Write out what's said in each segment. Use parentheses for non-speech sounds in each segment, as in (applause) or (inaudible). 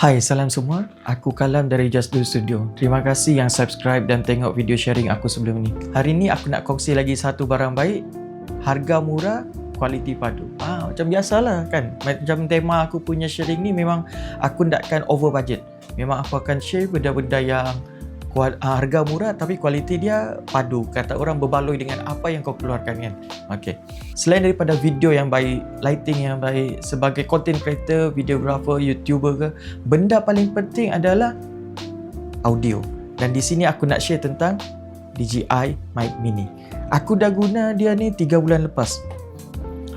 Hai, salam semua. Aku Kalam dari Just Do Studio. Terima kasih yang subscribe dan tengok video sharing aku sebelum ni. Hari ni aku nak kongsi lagi satu barang baik. Harga murah, kualiti padu. Ah, macam biasalah kan. Macam tema aku punya sharing ni memang aku takkan over budget. Memang aku akan share benda-benda yang harga murah tapi kualiti dia padu. Kata orang berbaloi dengan apa yang kau keluarkan kan. Okey. Selain daripada video yang baik lighting yang baik sebagai content creator videographer youtuber ke benda paling penting adalah audio. Dan di sini aku nak share tentang DJI Mic Mini. Aku dah guna dia ni 3 bulan lepas.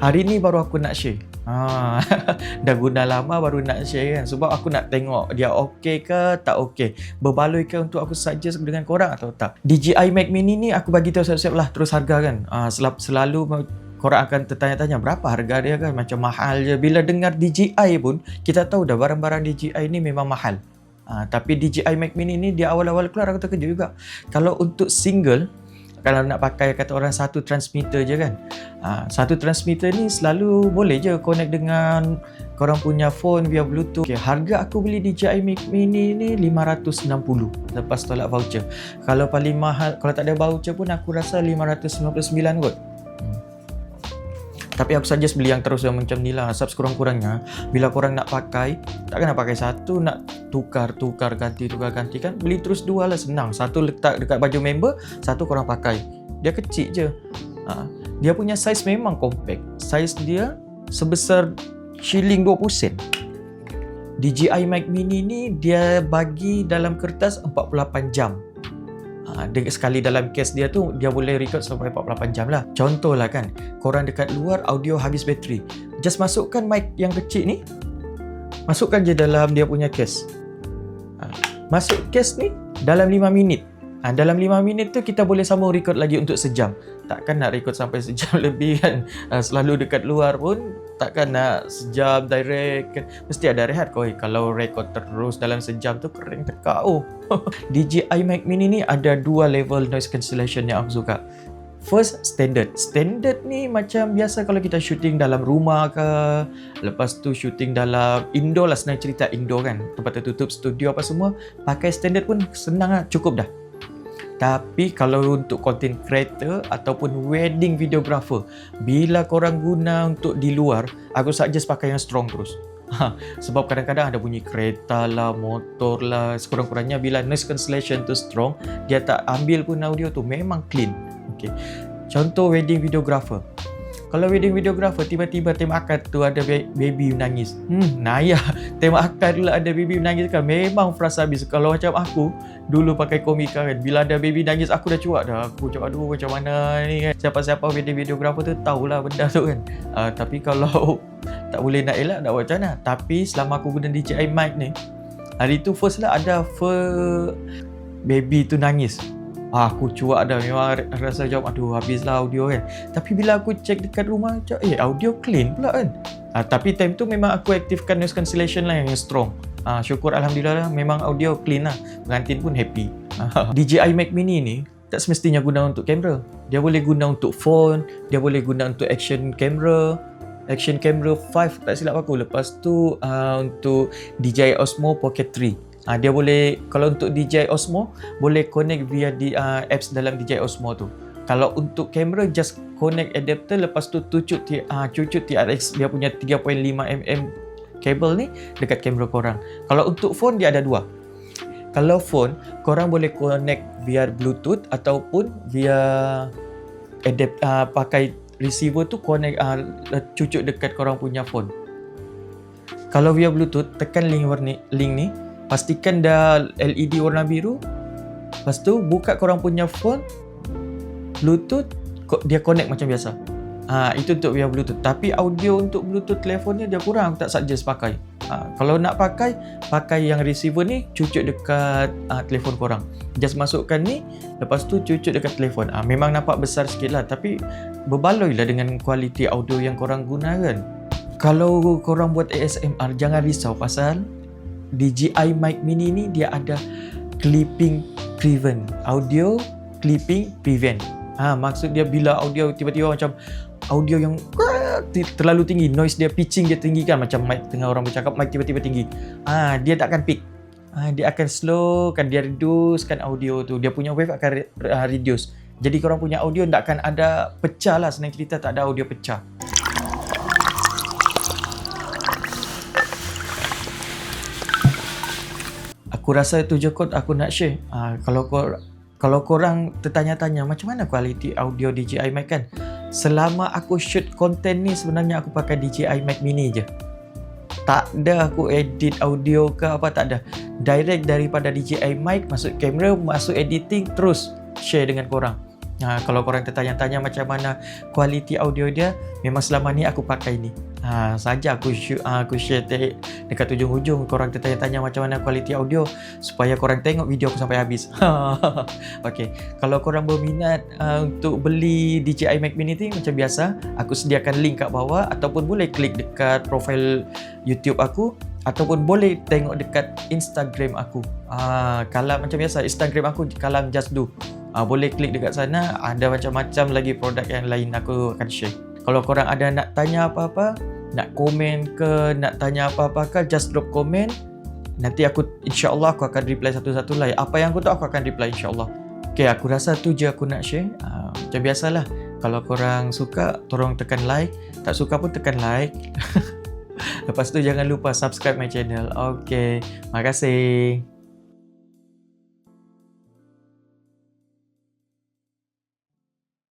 Hari ni baru aku nak share Ha, (laughs) dah guna lama baru nak share kan? Sebab aku nak tengok dia okey ke tak okey berbaloi ke untuk aku suggest dengan korang atau tak? DJI Mac Mini ni aku bagi tahu siap-siap lah terus harga kan? Ha, sel- selalu korang akan tertanya-tanya berapa harga dia kan? Macam mahal je. Bila dengar DJI pun kita tahu dah barang-barang DJI ni memang mahal. Ha, tapi DJI Mac Mini ni dia awal-awal keluar aku terkejut juga. Kalau untuk single kalau nak pakai kata orang satu transmitter je kan. Ha, satu transmitter ni selalu boleh je connect dengan korang punya phone via bluetooth. Okay, harga aku beli DJI Mini ni 560 lepas tolak voucher. Kalau paling mahal kalau tak ada voucher pun aku rasa 599 kot tapi aku suggest beli yang terus yang macam ni lah. Sebab sekurang-kurangnya. Bila korang nak pakai Takkan nak pakai satu Nak tukar, tukar, ganti, tukar, ganti. Kan Beli terus dua lah senang. Satu letak dekat baju member Satu korang pakai. Dia kecil je. Ha. Dia punya size memang compact. Size dia Sebesar Shilling 20 sen. DJI Mic Mini ni Dia bagi dalam kertas 48 jam Ha, sekali dalam case dia tu dia boleh record sampai 48 jam lah. Contohlah kan korang dekat luar audio habis bateri. Just masukkan mic yang kecil ni masukkan je dalam dia punya case ha, masuk case ni dalam 5 minit ha, dalam 5 minit tu kita boleh sambung record lagi untuk sejam. Takkan nak record sampai sejam (laughs) lebih kan? Ha, selalu dekat luar pun takkan nak sejam direct kan? Mesti ada rehat kau kalau record terus dalam sejam tu kering tekak. Oh (laughs) DJI Mic Mini ni ada dua level noise cancellation yang aku suka. First, standard. Standard ni macam biasa kalau kita shooting dalam rumah ke, lepas tu shooting dalam indoor lah senang cerita indoor kan, tempat tertutup, studio apa semua, pakai standard pun senang lah, cukup dah. Tapi kalau untuk content creator ataupun wedding videographer, bila korang guna untuk di luar, aku suggest pakai yang strong terus. (laughs) Ha, sebab kadang-kadang ada bunyi kereta lah, motor lah, sekurang-kurangnya bila noise cancellation tu strong, dia tak ambil pun audio tu memang clean. Okay. Contoh wedding videographer. Kalau wedding videographer tiba-tiba tembak akad tu ada baby menangis. Hmm, naya. (laughs) Tembak akad dulu ada baby menangis kan memang frasa habis. Kalau macam aku dulu pakai komika kan bila ada baby nangis aku dah cuak dah. Aku cuak aduh macam mana ni kan. Siapa-siapa wedding videographer tu tahulah benda tu kan. Uh, (laughs) tapi kalau (laughs) tak boleh nak elak nak buat macam mana. Tapi selama aku guna DJI mic ni hari tu first lah ada first baby tu nangis ah, aku cuak dah. Memang rasa jawab aduh habislah audio kan. Tapi bila aku check dekat rumah macam eh audio clean pula kan? Ah, tapi time tu memang aku aktifkan noise cancellation lah yang strong. Ah, syukur Alhamdulillah lah, memang audio clean lah. Pengantin pun happy. (laughs) DJI Mac Mini ni tak semestinya guna untuk kamera. Dia boleh guna untuk phone dia boleh guna untuk action camera. Action camera 5 tak silap aku. Lepas tu uh, untuk DJI Osmo Pocket 3 Uh, dia boleh kalau untuk DJI Osmo boleh connect via di uh, apps dalam DJI Osmo tu. Kalau untuk kamera just connect adapter lepas tu tucut uh, cucut TRX dia punya 3.5 mm kabel ni dekat kamera korang. Kalau untuk phone dia ada dua. Kalau phone korang boleh connect via Bluetooth ataupun via adapt uh, pakai receiver tu connect uh, cucut dekat korang punya phone. Kalau via Bluetooth tekan link warni link ni pastikan dah LED warna biru. Lepas tu buka korang punya phone. Bluetooth dia connect macam biasa. Ha, itu untuk via bluetooth. Tapi audio untuk bluetooth telefon dia kurang tak suggest pakai. Ha, kalau nak pakai pakai yang receiver ni cucuk dekat ha, telefon korang. Just masukkan ni lepas tu cucuk dekat telefon. Ha, memang nampak besar sikit lah tapi berbaloi lah dengan kualiti audio yang korang guna kan kalau korang buat ASMR jangan risau pasal DJI Mic Mini ni dia ada clipping prevent audio clipping prevent Ha, maksud dia bila audio tiba-tiba macam audio yang terlalu tinggi, noise dia pitching dia tinggi kan macam mic tengah orang bercakap mic tiba-tiba tinggi. Ha, dia tak akan peak. Ha, dia akan slow kan dia reducekan audio tu. Dia punya wave akan re- reduce. Jadi korang punya audio tak akan ada pecah lah senang cerita tak ada audio pecah. Aku rasa itu je kot aku nak share. Ha, kalau kor kalau korang tertanya-tanya macam mana kualiti audio DJI mic kan? Selama aku shoot konten ni sebenarnya aku pakai DJI mic mini je. Tak ada aku edit audio ke apa tak ada. Direct daripada DJI mic masuk kamera masuk editing terus share dengan korang Ha, kalau korang tertanya-tanya macam mana kualiti audio dia, memang selama ni aku pakai ni. Ha, saja aku shoot, ha, aku share dekat ujung-ujung korang tertanya-tanya macam mana kualiti audio supaya korang tengok video aku sampai habis. (laughs) Okey, kalau korang berminat uh, untuk beli DJI Mac Mini ni macam biasa, aku sediakan link kat bawah ataupun boleh klik dekat profil YouTube aku ataupun boleh tengok dekat Instagram aku. Ah, kalau macam biasa Instagram aku Kalam Just Do uh, boleh klik dekat sana. Ada macam-macam lagi produk yang lain aku akan share. Kalau korang ada nak tanya apa-apa nak komen ke nak tanya apa-apa ke just drop komen. Nanti aku insyaAllah aku akan reply satu-satu lah. Apa yang aku tahu aku akan reply insyaAllah. Ok aku rasa tu je aku nak share. Uh, macam biasalah. Kalau korang suka tolong tekan like. Tak suka pun tekan like. (laughs) Lepas tu jangan lupa subscribe my channel. Ok makasih